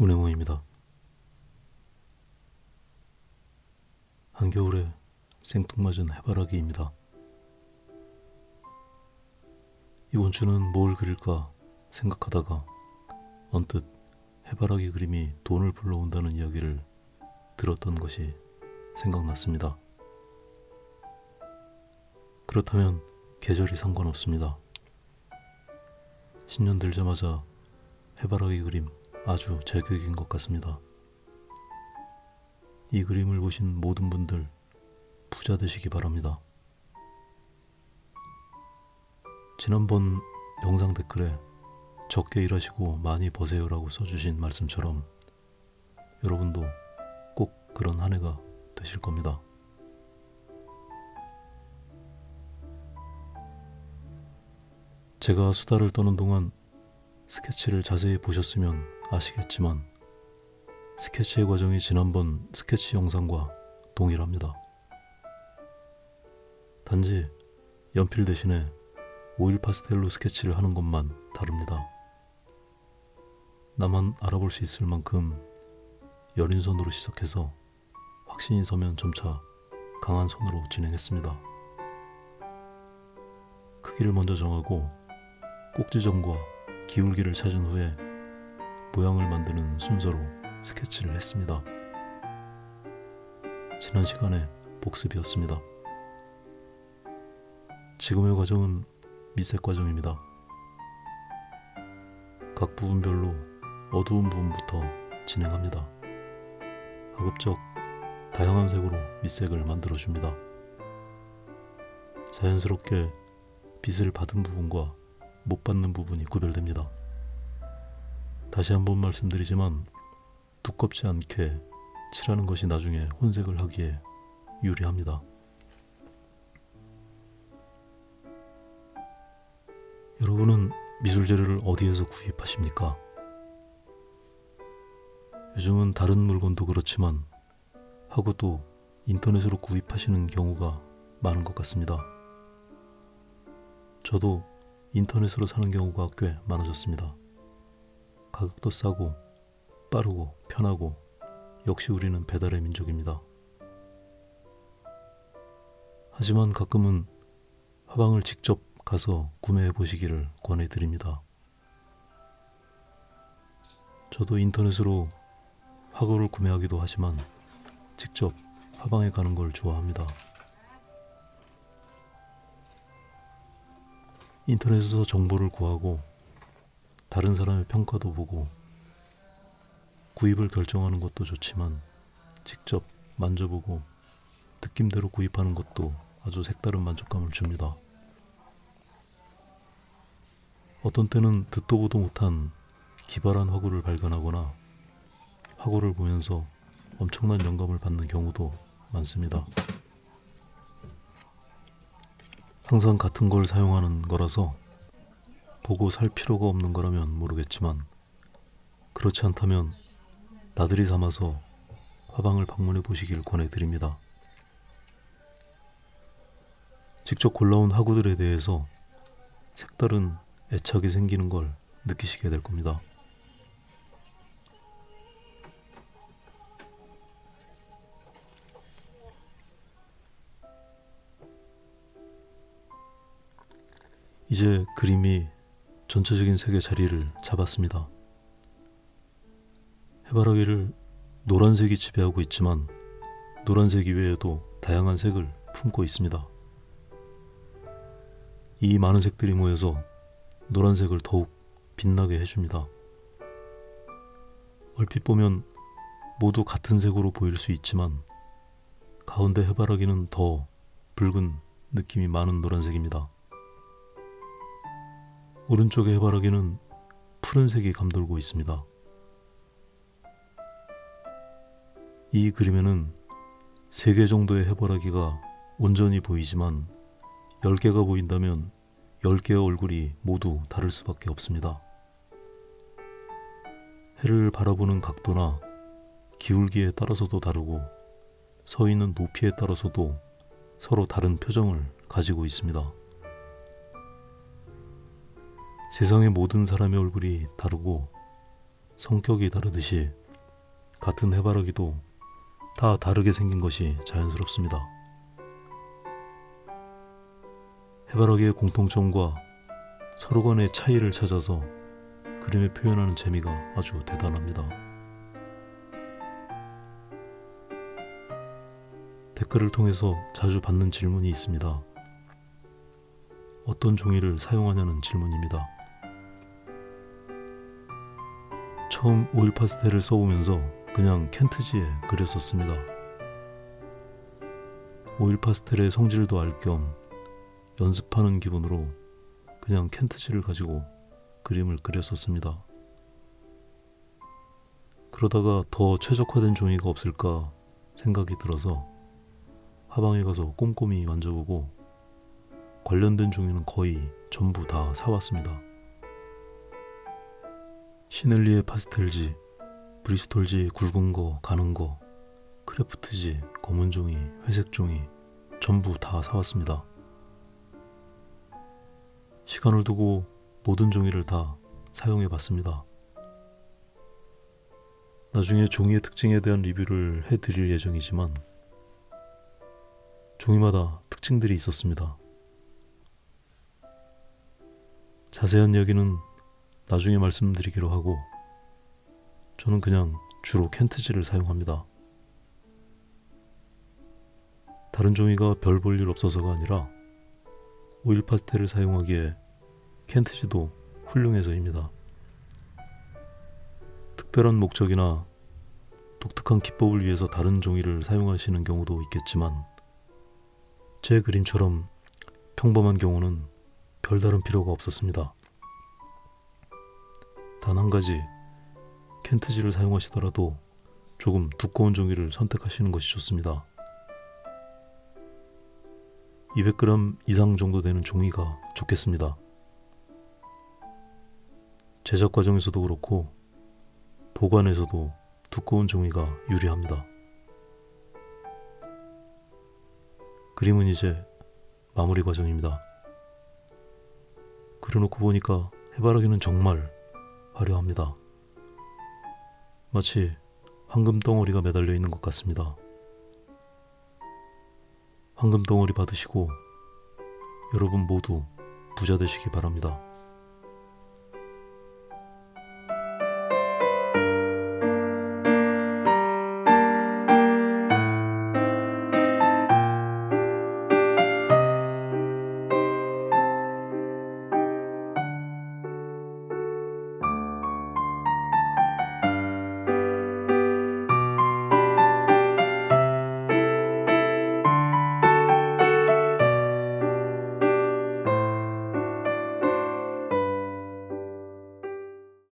운행호입니다. 한겨울에 생뚱맞은 해바라기입니다. 이번 주는 뭘 그릴까 생각하다가 언뜻 해바라기 그림이 돈을 불러온다는 이야기를 들었던 것이 생각났습니다. 그렇다면 계절이 상관없습니다. 신년 들자마자 해바라기 그림 아주 제격인 것 같습니다. 이 그림을 보신 모든 분들 부자 되시기 바랍니다. 지난번 영상 댓글에 적게 일하시고 많이 버세요라고 써주신 말씀처럼 여러분도 꼭 그런 한 해가 되실 겁니다. 제가 수다를 떠는 동안 스케치를 자세히 보셨으면 아시겠지만 스케치의 과정이 지난번 스케치 영상과 동일합니다. 단지 연필 대신에 오일 파스텔로 스케치를 하는 것만 다릅니다. 나만 알아볼 수 있을 만큼 여린 손으로 시작해서 확신이 서면 점차 강한 손으로 진행했습니다. 크기를 먼저 정하고 꼭지점과 기울기를 찾은 후에 모양을 만드는 순서로 스케치를 했습니다. 지난 시간에 복습이었습니다. 지금의 과정은 미색 과정입니다. 각 부분별로 어두운 부분부터 진행합니다. 가급적 다양한 색으로 밑색을 만들어줍니다. 자연스럽게 빛을 받은 부분과 못 받는 부분이 구별됩니다. 다시 한번 말씀드리지만 두껍지 않게 칠하는 것이 나중에 혼색을 하기에 유리합니다. 여러분은 미술 재료를 어디에서 구입하십니까? 요즘은 다른 물건도 그렇지만 하고 또 인터넷으로 구입하시는 경우가 많은 것 같습니다. 저도 인터넷으로 사는 경우가 꽤 많아졌습니다. 가격도 싸고 빠르고 편하고 역시 우리는 배달의 민족입니다. 하지만 가끔은 화방을 직접 가서 구매해 보시기를 권해드립니다. 저도 인터넷으로 화구를 구매하기도 하지만 직접 화방에 가는 걸 좋아합니다. 인터넷에서 정보를 구하고 다른 사람의 평가도 보고 구입을 결정하는 것도 좋지만 직접 만져보고 느낌대로 구입하는 것도 아주 색다른 만족감을 줍니다. 어떤 때는 듣도 보도 못한 기발한 화구를 발견하거나 화구를 보면서 엄청난 영감을 받는 경우도 많습니다. 항상 같은 걸 사용하는 거라서 보고 살 필요가 없는 거라면 모르겠지만 그렇지 않다면 나들이 삼아서 화방을 방문해 보시길 권해드립니다. 직접 골라온 화구들에 대해서 색다른 애착이 생기는 걸 느끼시게 될 겁니다. 이제 그림이 전체적인 색의 자리를 잡았습니다. 해바라기를 노란색이 지배하고 있지만 노란색 이외에도 다양한 색을 품고 있습니다. 이 많은 색들이 모여서 노란색을 더욱 빛나게 해줍니다. 얼핏 보면 모두 같은 색으로 보일 수 있지만 가운데 해바라기는 더 붉은 느낌이 많은 노란색입니다. 오른쪽의 해바라기는 푸른색이 감돌고 있습니다. 이 그림에는 3개 정도의 해바라기가 온전히 보이지만 10개가 보인다면 10개의 얼굴이 모두 다를 수밖에 없습니다. 해를 바라보는 각도나 기울기에 따라서도 다르고 서 있는 높이에 따라서도 서로 다른 표정을 가지고 있습니다. 세상의 모든 사람의 얼굴이 다르고 성격이 다르듯이 같은 해바라기도 다 다르게 생긴 것이 자연스럽습니다. 해바라기의 공통점과 서로 간의 차이를 찾아서 그림에 표현하는 재미가 아주 대단합니다. 댓글을 통해서 자주 받는 질문이 있습니다. 어떤 종이를 사용하냐는 질문입니다. 처음 오일 파스텔을 써보면서 그냥 켄트지에 그렸었습니다. 오일 파스텔의 성질도 알 겸 연습하는 기분으로 그냥 켄트지를 가지고 그림을 그렸었습니다. 그러다가 더 최적화된 종이가 없을까 생각이 들어서 화방에 가서 꼼꼼히 만져보고 관련된 종이는 거의 전부 다 사왔습니다. 시넬리의 파스텔지, 브리스톨지 굵은 거, 가는 거, 크래프트지, 검은 종이, 회색 종이 전부 다 사왔습니다. 시간을 두고 모든 종이를 다 사용해 봤습니다. 나중에 종이의 특징에 대한 리뷰를 해 드릴 예정이지만 종이마다 특징들이 있었습니다. 자세한 이야기는 나중에 말씀드리기로 하고 저는 그냥 주로 켄트지를 사용합니다. 다른 종이가 별 볼 일 없어서가 아니라 오일 파스텔을 사용하기에 켄트지도 훌륭해서입니다. 특별한 목적이나 독특한 기법을 위해서 다른 종이를 사용하시는 경우도 있겠지만 제 그림처럼 평범한 경우는 별다른 필요가 없었습니다. 단 한 가지 켄트지를 사용하시더라도 조금 두꺼운 종이를 선택하시는 것이 좋습니다. 200g 이상 정도 되는 종이가 좋겠습니다. 제작 과정에서도 그렇고 보관에서도 두꺼운 종이가 유리합니다. 그림은 이제 마무리 과정입니다. 그려놓고 보니까 해바라기는 정말 화려합니다. 마치 황금 덩어리가 매달려 있는 것 같습니다. 황금 덩어리 받으시고 여러분 모두 부자 되시기 바랍니다.